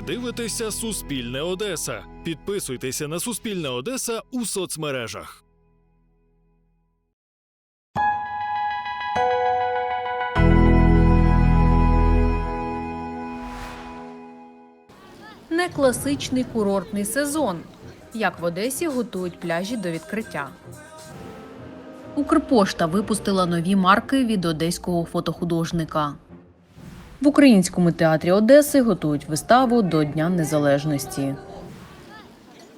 Ви дивитеся Суспільне Одеса. Підписуйтеся на Суспільне Одеса у соцмережах. Не класичний курортний сезон. Як в Одесі готують пляжі до відкриття. Укрпошта випустила нові марки від одеського фотохудожника. В українському театрі Одеси готують виставу до Дня Незалежності.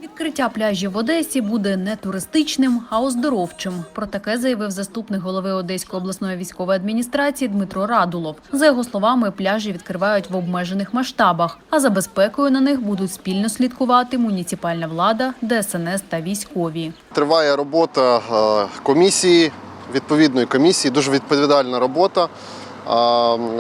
Відкриття пляжів в Одесі буде не туристичним, а оздоровчим. Про таке заявив заступник голови Одеської обласної військової адміністрації Дмитро Радулов. За його словами, пляжі відкривають в обмежених масштабах, а за безпекою на них будуть спільно слідкувати муніципальна влада, ДСНС та військові. Триває робота е, комісії, відповідної комісії, дуже відповідальна робота.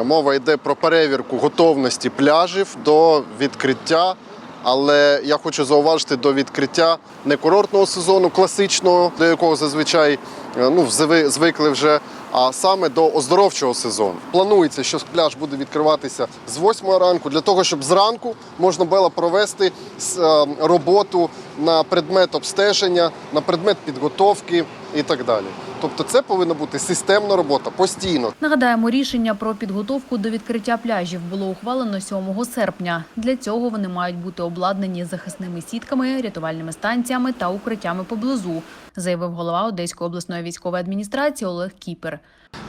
Мова йде про перевірку готовності пляжів до відкриття. Але я хочу зауважити до відкриття не курортного сезону класичного, до якого зазвичай е, ну, звикли вже, а саме до оздоровчого сезону. Планується, що пляж буде відкриватися з 8 ранку для того, щоб зранку можна було провести е, роботу на предмет обстеження, на предмет підготовки і так далі. Тобто, це повинна бути системна робота постійно. Нагадаємо, рішення про підготовку до відкриття пляжів було ухвалено 7 серпня. Для цього вони мають бути обладнані захисними сітками, рятувальними станціями та укриттями поблизу, заявив голова Одеської обласної військової адміністрації Олег Кіпер.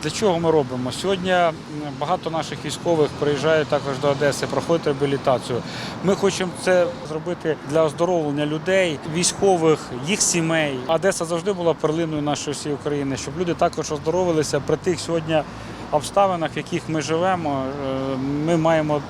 Для чого ми робимо? Сьогодні багато наших військових приїжджають також до Одеси, проходять реабілітацію. Ми хочемо це зробити для оздоровлення людей, військових, їх сімей. Одеса завжди була перлиною нашої всієї України, щоб люди також оздоровилися. При тих сьогодні обставинах, в яких ми живемо. Е, Ми маємо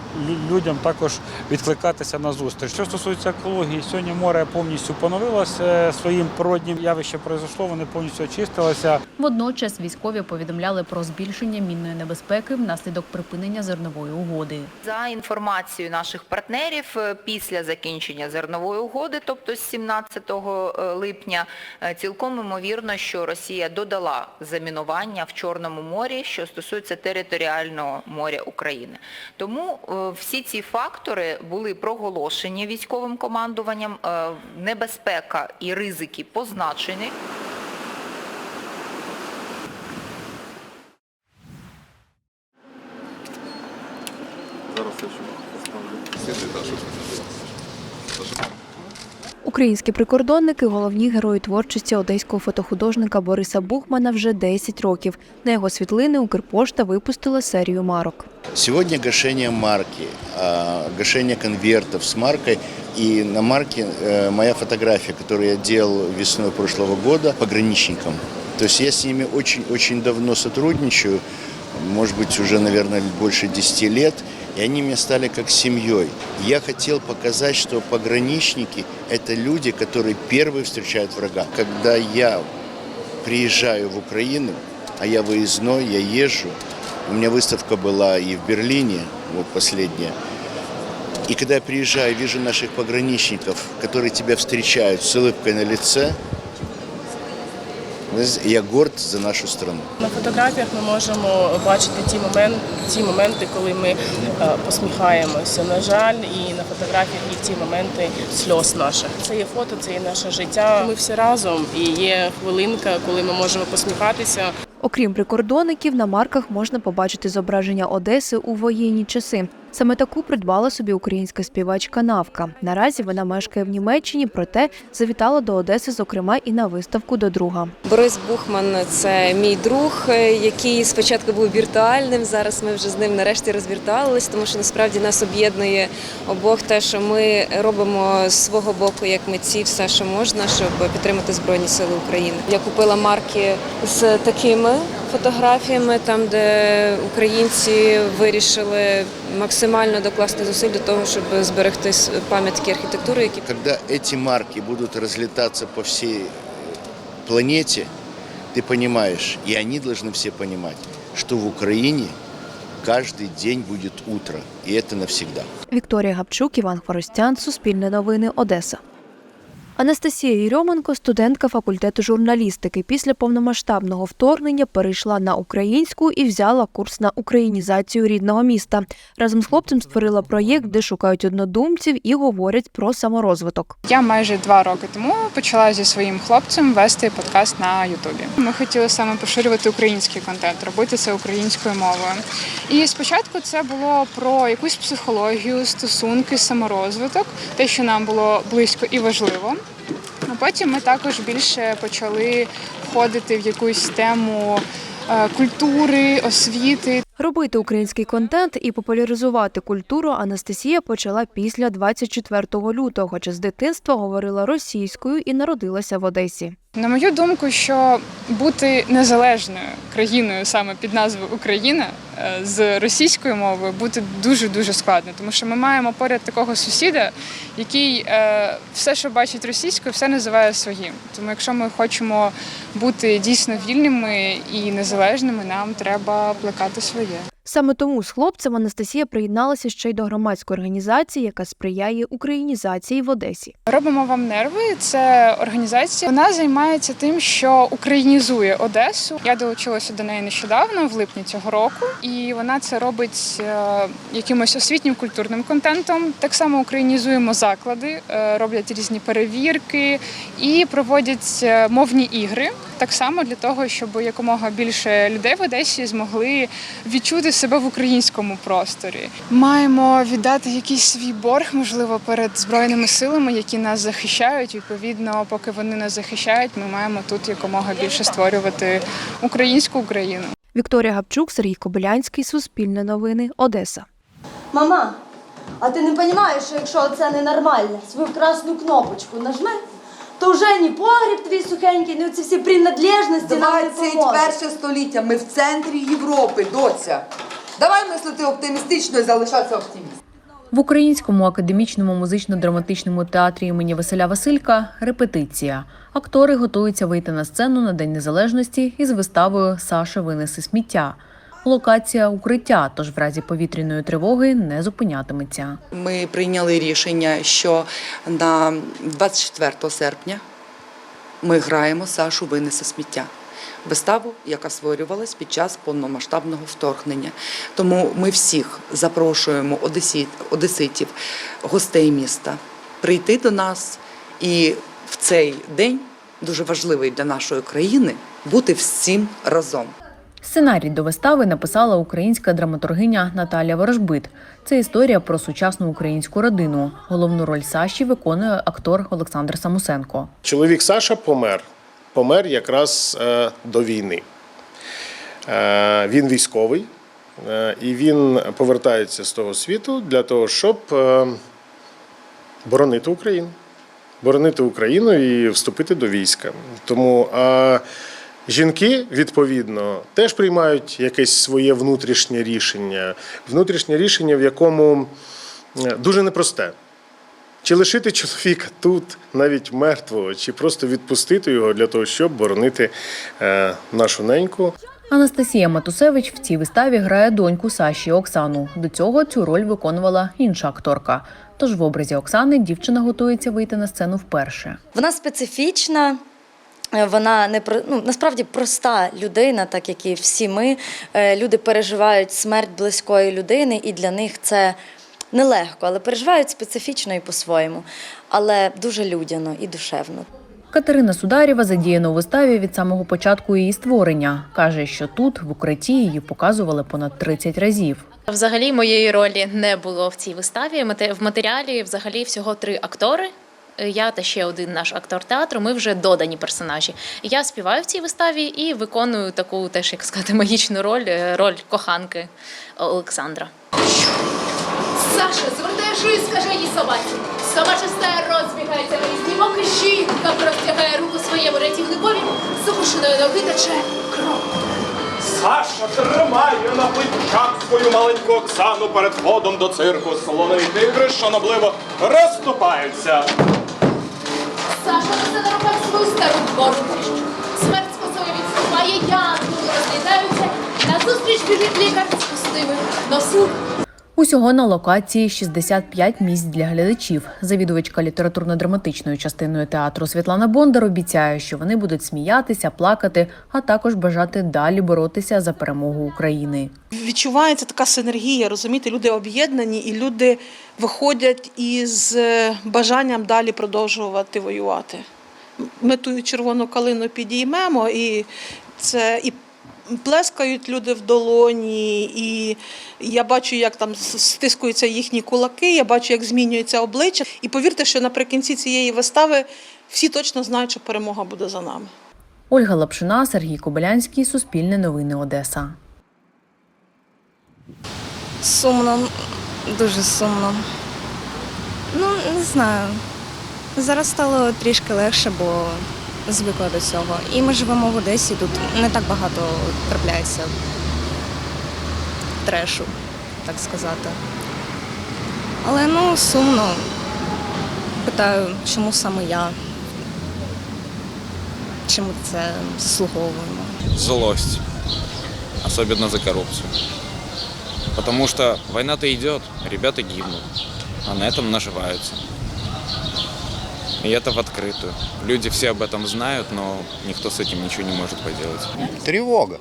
людям також відкликатися на зустріч. Що стосується екології, сьогодні море повністю поновилося своїм природнім явище произошло, вони повністю очистилися. Водночас військові повідомляли про збільшення мінної небезпеки внаслідок припинення зернової угоди. За інформацією наших партнерів, е, після закінчення зернової угоди, тобто з 17 липня, е, цілком ймовірно, що Росія додала замінування в Чорному морі, що стосується територіального моря України. Тому е, всі ці фактори були проголошені військовим командуванням, е, небезпека і ризики позначені. Українські прикордонники головні герої творчості одеського фотохудожника Бориса Бухмана вже 10 років. На його світлини Укрпошта випустила серію марок. Сегодня гашение марки, а, гашение конвертов с маркой. И на марке моя фотография, которую я делал весной прошлого года пограничникам. То есть я с ними очень-очень давно сотрудничаю, может быть, уже, наверное, больше 10 лет. И они мне стали как семьей. Я хотел показать, что пограничники – это люди, которые первые встречают врага. Когда я приезжаю в Украину, а я выездной, я езжу. У меня выставка была и в Берлине, вот последняя. И когда я приезжаю, вижу наших пограничников, которые тебя встречают с улыбкой на лице, вы знаете, я горд за нашу страну. На фотографіях ми можемо бачити ті моменти, ті моменти, коли ми е, посміхаємося. На жаль, і на фотографіях є ті моменти сльоз наших. Це є фото, це є наше життя. Ми всі разом, і є хвилинка, коли ми можемо посміхатися. Окрім прикордонників, на марках можна побачити зображення Одеси у воєнні часи. Саме таку придбала собі українська співачка Навка. Наразі вона мешкає в Німеччині, проте завітала до Одеси, зокрема, і на виставку до друга. Борис Бухман це мій друг, який спочатку був віртуальним. Зараз ми вже з ним нарешті розвіртуалися, тому що насправді нас об'єднує обох те, що ми робимо з свого боку як митці все, що можна, щоб підтримати Збройні Сили України. Я купила марки з такими фотографіями, там де українці вирішили максимально докласти зусиль до того, щоб зберегти с- пам'ятки архітектури, які Когда эти марки будут разлетаться по всей планете, ты понимаешь, и они должны все понимать, что в Украине каждый день будет утро, и это навсегда. Вікторія Гапчук, Іван Хворостян, Суспільне новини, Одеса. Анастасія Єрьоменко, студентка факультету журналістики, після повномасштабного вторгнення перейшла на українську і взяла курс на українізацію рідного міста. Разом з хлопцем створила проєкт, де шукають однодумців і говорять про саморозвиток. Я майже два роки тому почала зі своїм хлопцем вести подкаст на Ютубі. Ми хотіли саме поширювати український контент, робити це українською мовою. І спочатку це було про якусь психологію, стосунки, саморозвиток, те, що нам було близько і важливо. А потім ми також більше почали входити в якусь тему е, культури, освіти. Робити український контент і популяризувати культуру Анастасія почала після 24 лютого, хоча з дитинства говорила російською і народилася в Одесі. На мою думку, що бути незалежною країною саме під назвою Україна з російською мовою бути дуже дуже складно, тому що ми маємо поряд такого сусіда, який е, все, що бачить російською, все називає своїм. Тому, якщо ми хочемо бути дійсно вільними і незалежними, нам треба плекати своє. Саме тому з хлопцем Анастасія приєдналася ще й до громадської організації, яка сприяє українізації в Одесі. Робимо вам нерви. Це організація. Вона займається тим, що українізує Одесу. Я долучилася до неї нещодавно, в липні цього року, і вона це робить е, якимось освітнім культурним контентом. Так само українізуємо заклади, е, роблять різні перевірки і проводять е, мовні ігри. Так само для того, щоб якомога більше людей в Одесі змогли відчути себе в українському просторі. Маємо віддати якийсь свій борг, можливо, перед збройними силами, які нас захищають. Відповідно, поки вони нас захищають, ми маємо тут якомога більше створювати українську Україну. Вікторія Гапчук, Сергій Кобилянський, Суспільне новини, Одеса. Мама, а ти не розумієш, що якщо це ненормально, свою красну кнопочку нажми, то вже ні погріб твій сухенький, ні ці всі принадлежності нам не 21 століття. Ми в центрі Європи, доця. Давай мислити оптимістично і залишатися оптимістом. В Українському академічному музично-драматичному театрі імені Василя Василька репетиція. Актори готуються вийти на сцену на День Незалежності із виставою Саша винеси сміття. Локація укриття, тож в разі повітряної тривоги не зупинятиметься. Ми прийняли рішення, що на 24 серпня ми граємо Сашу винесе сміття. Виставу, яка створювалась під час повномасштабного вторгнення. Тому ми всіх запрошуємо одеситів, гостей міста прийти до нас і в цей день, дуже важливий для нашої країни, бути всім разом. Сценарій до вистави написала українська драматургиня Наталя Ворожбит. Це історія про сучасну українську родину. Головну роль Саші виконує актор Олександр Самусенко. Чоловік Саша помер. Помер якраз е, до війни. Е, він військовий, е, і він повертається з того світу для того, щоб боронити Україну. Боронити Україну і вступити до війська. Тому е, жінки, відповідно, теж приймають якесь своє внутрішнє рішення. Внутрішнє рішення, в якому дуже непросте. Чи лишити чоловіка тут, навіть мертвого, чи просто відпустити його для того, щоб боронити е, нашу неньку. Анастасія Матусевич в цій виставі грає доньку Саші Оксану. До цього цю роль виконувала інша акторка. Тож в образі Оксани дівчина готується вийти на сцену вперше. Вона специфічна. е, Вона не про- ну, насправді проста людина, так як і всі ми. Е, Люди переживають смерть близької людини, і для них це нелегко, але переживають специфічно і по-своєму, але дуже людяно і душевно. Катерина Сударєва задіяна у виставі від самого початку її створення. каже, що тут, в укритті, її показували понад 30 разів. Взагалі моєї ролі не було в цій виставі. В матеріалі взагалі всього три актори. Е, Я та ще один наш актор театру. Ми вже додані персонажі. Я співаю в цій виставі і виконую таку теж як сказати магічну роль е, роль коханки Олександра. Саша, звертаєш і скаженій собаці. Собача стая розбігається в різні боки, жінка простягає руку своєму рятівникові, з опушеної ноги тече кров. Саша тримає на плечах свою маленьку Оксану перед входом до цирку. Слони і тигри шанобливо розступаються. Саша на руках свою стару двору тріщу. Смерть спасує відступає, янголи розлітаються. Назустріч біжить лікар з пустими носу. Усього на локації 65 місць для глядачів. Завідувачка літературно-драматичною частиною театру Світлана Бондар обіцяє, що вони будуть сміятися, плакати, а також бажати далі боротися за перемогу України. Відчувається така синергія, розумієте, люди об'єднані і люди виходять із е, бажанням далі продовжувати воювати. Ми ту червону калину підіймемо, і це і плескають люди в долоні, і я бачу, як там стискуються їхні кулаки, я бачу, як змінюється обличчя. І повірте, що наприкінці цієї вистави всі точно знають, що перемога буде за нами. Ольга Лапшина, Сергій Кобилянський, Суспільне новини Одеса. Сумно, дуже сумно. Ну, не знаю. Зараз стало трішки легше, бо звикла до цього. І ми живемо в Одесі, тут не так багато трапляється трешу, так сказати. Але ну, сумно. Питаю, чому саме я? Чому це заслуговуємо? Злость. Особенно за коррупцию. Потому что война-то идет, ребята гибнут, а на этом наживаются. И это в открытую. Люди все об этом знают, но никто с этим ничего не может поделать. Тревога.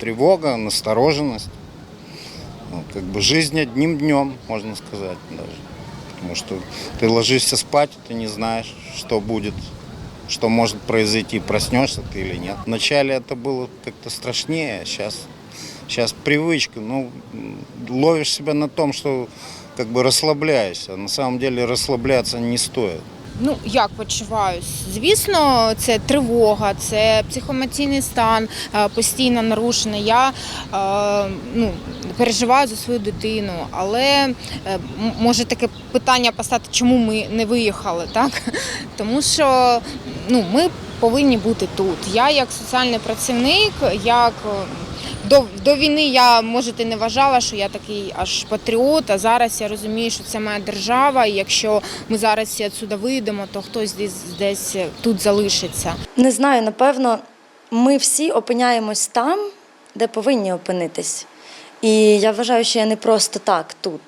Тревога, настороженность. Ну, как бы жизнь одним днем, можно сказать даже. Потому что ты ложишься спать, ты не знаешь, что будет, что может произойти, проснешься ты или нет. Вначале это было как-то страшнее, а сейчас, сейчас привычка. Ну, ловишь себя на том, что как бы расслабляешься. На самом деле расслабляться не стоит. Ну, як почуваюсь? Звісно, це тривога, це психоемоційний стан е, постійно нарушений. Я е, ну, переживаю за свою дитину, але е, може таке питання постати, чому ми не виїхали, так? Тому що ну, ми повинні бути тут. Я як соціальний працівник, як е, до, до війни я можете не вважала, що я такий аж патріот. А зараз я розумію, що це моя держава. І якщо ми зараз відсюди вийдемо, то хтось десь десь тут залишиться. Не знаю, напевно, ми всі опиняємось там, де повинні опинитись. І я вважаю, що я не просто так тут,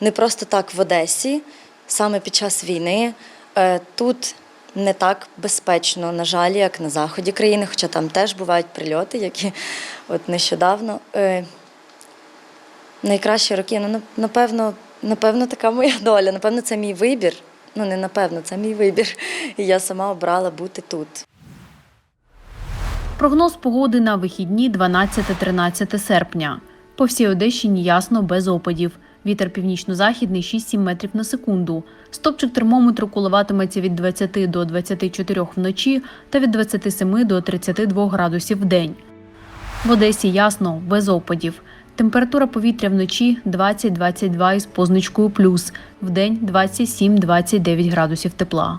не просто так в Одесі, саме під час війни. Е, Тут не так безпечно, на жаль, як на заході країни, хоча там теж бувають прильоти, які от нещодавно. Е, Найкращі роки, ну, нап- напевно, напевно, така моя доля. Напевно, це мій вибір. Ну, не напевно, це мій вибір. І я сама обрала бути тут. Прогноз погоди на вихідні 12-13 серпня. По всій Одещині ясно без опадів. Вітер північно-західний 6-7 метрів на секунду. Стопчик термометру коливатиметься від 20 до 24 вночі та від 27 до 32 градусів в день. В Одесі ясно, без опадів. Температура повітря вночі 20-22 із позначкою плюс, в день 27-29 градусів тепла.